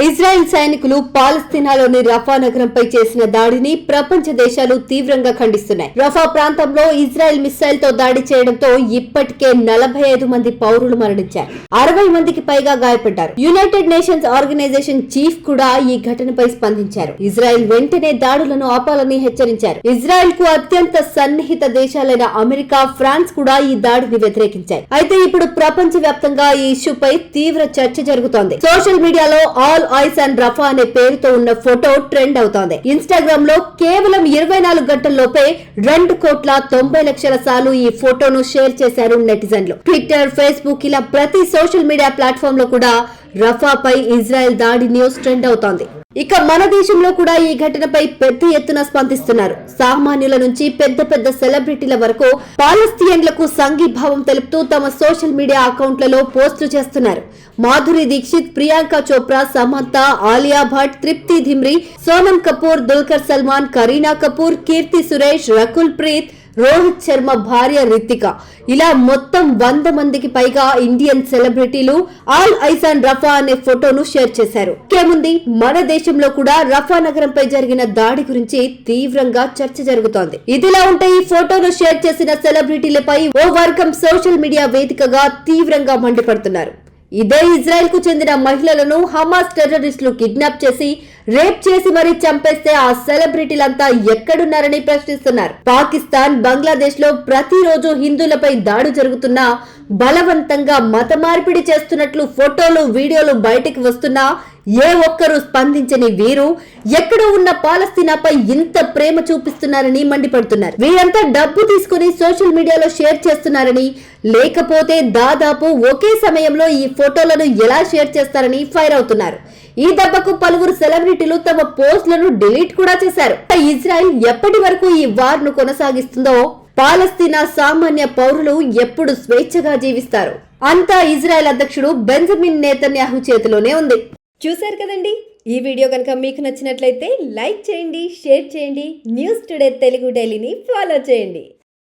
Israel సైనికులు పాలస్తీనాలోని రఫా నగరంపై చేసిన దాడిని ప్రపంచ దేశాలు తీవ్రంగా ఖండిస్తున్నాయి. రఫా ప్రాంతంలో ఇజ్రాయెల్ మిస్సైల్తో దాడి చేయడంతో ఇప్పటికే నలభై ఐదు మంది పౌరులు మరణించారు. అరవై మందికి పైగా గాయపడ్డారు. యునైటెడ్ నేషన్స్ ఆర్గనైజేషన్ చీఫ్ కూడా ఈ ఘటనపై స్పందించారు. ఇజ్రాయెల్ వెంటనే దాడులను ఆపాలని హెచ్చరించారు. ఇజ్రాయెల్కు అత్యంత సన్నిహిత దేశాలైన అమెరికా ఫ్రాన్స్ కూడా ఈ దాడిని వ్యతిరేకించాయి. అయితే ఇప్పుడు ప్రపంచ వ్యాప్తంగా ఈ ఇష్యూపై తీవ్ర చర్చ జరుగుతోంది. సోషల్ మీడియాలో ఆల్ ఐస్ అండ్ రఫా అనే పేరుతో ఉన్న ఫోటో ట్రెండ్ అవుతోంది. ఇన్స్టాగ్రామ్లో కేవలం ఇరవై నాలుగు గంటల్లోపే రెండు కోట్ల తొంభై లక్షల సార్లు ఈ ఫోటోను షేర్ చేశారు నెటిజన్లు. ట్విట్టర్ ఫేస్బుక్ ఇలా ప్రతి సోషల్ మీడియా ప్లాట్ఫామ్లో కూడా రఫాపై ఇజ్రాయెల్ దాడి న్యూస్ ట్రెండ్ అవుతోంది. ఇక మన దేశంలో కూడా ఈ ఘటనపై పెద్ద ఎత్తున స్పందిస్తున్నారు. సామాన్యుల నుంచి పెద్ద పెద్ద సెలబ్రిటీల వరకు పాలస్తీయన్లకు సంఘీభావం తెలుపుతూ తమ సోషల్ మీడియా అకౌంట్లలో పోస్టులు చేస్తున్నారు. మాధురి దీక్షిత్ ప్రియాంక చోప్రా సమంత ఆలియా భట్ తృప్తి ధిమ్రి సోనం కపూర్ దుల్కర్ సల్మాన్ కరీనా కపూర్ కీర్తి సురేష్ రకుల్ ప్రీత్ రోహిత్ శర్మ భార్య రితిక. ఇలా మొత్తం వంద మందికి పైగా ఇండియన్ సెలబ్రిటీలు ఆల్ ఐసాన్ రఫా అనే ఫోటోను షేర్ చేశారు. ఇంకేముంది? మన దేశంలో కూడా రఫా నగరంపై జరిగిన దాడి గురించి తీవ్రంగా చర్చ జరుగుతోంది. ఇదిలా ఉంటే ఈ ఫోటోను షేర్ చేసిన సెలబ్రిటీలపై ఓ వర్గం సోషల్ మీడియా వేదికగా తీవ్రంగా మండిపడుతున్నారు. ఇదే ఇజ్రాయెల్కు చెందిన మహిళలను హమాస్ టెర్రరిస్టులు కిడ్నాప్ చేసి రేప్ చేసి మరీ చంపేస్తే ఆ సెలబ్రిటీలంతా ఎక్కడున్నారని ప్రశ్నిస్తున్నారు. పాకిస్తాన్ బంగ్లాదేశ్లో ప్రతిరోజు హిందువులపై దాడి జరుగుతున్నా బలవంతంగా మత మార్పిడి చేస్తున్నట్లు ఫోటోలు వీడియోలు బయటికి వస్తున్నా ఏ ఒక్కరూ స్పందించని వీరు ఎక్కడో ఉన్న పాలస్తీనాపై ఇంత ప్రేమ చూపిస్తున్నారని మండిపడుతున్నారు. వీరంతా డబ్బు తీసుకుని సోషల్ మీడియాలో షేర్ చేస్తున్నారని లేకపోతే దాదాపు ఒకే సమయంలో ఈ ఫోటోలను ఎలా షేర్ చేస్తారని ఫైర్ అవుతున్నారు. ఈ దెబ్బకు పలువురు సెలబ్రిటీలు తమ పోస్టులను డిలీట్ కూడా చేశారు. ఇజ్రాయెల్ ఎప్పటి వరకు ఈ వార్ను కొనసాగిస్తుందో పాలస్తీనా సామాన్య పౌరులు ఎప్పుడు స్వేచ్ఛగా జీవిస్తారు. అంతా ఇజ్రాయెల్ అధ్యక్షుడు బెంజమిన్ నేతన్యాహు చేతిలోనే ఉంది. చూశారు కదండి? ఈ వీడియో కనుక మీకు నచ్చినట్లయితే లైక్ చేయండి షేర్ చేయండి న్యూస్ టుడే తెలుగు డైలీని ఫాలో చేయండి.